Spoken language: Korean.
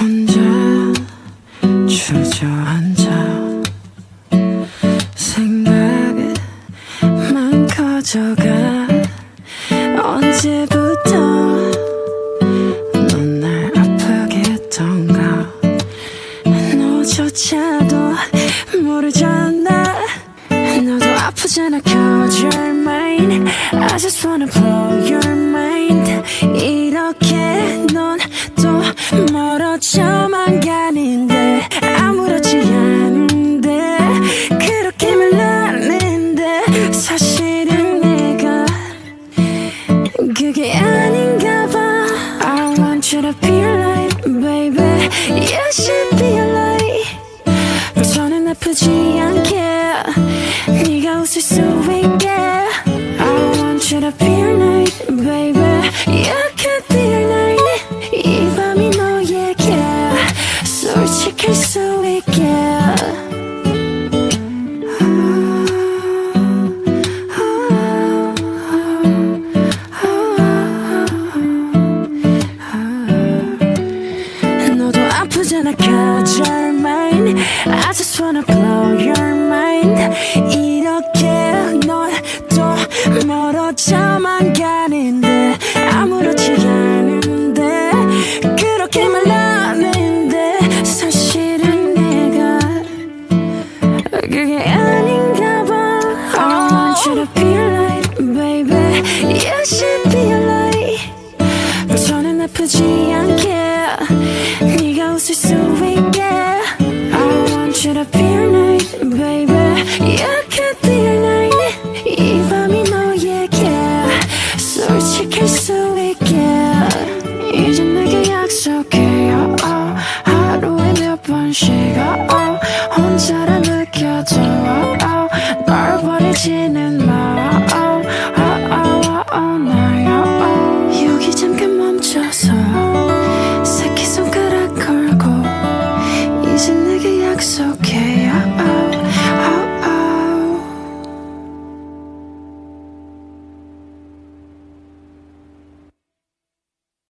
혼자 주저앉아 생각만 커져가 언제부터 넌 날 아프게 했던가? 너조차도 모르잖아. 너도 아프잖아. Cause you're mine I just wanna blow your mind 멀어져만 가는데 아무렇지 않은데 그렇게 말하는데 사실은 내가 그게 아닌가 봐. I want you to be alive baby You 솔직할 수 있게. 너도 아프잖아 you're mine I just wanna blow your mind. 이렇게 넌또 멀어져만 가는데 아무렇지 않은데 그렇게 말하는 그게 아닌가 봐 I want you to be alive baby You should be alive 저는 아프지 않게 네가 웃을 수 있게 I want you to be alive baby You could be alive 이 밤이 너에게 솔직할 수 있게 이제 내게 약속해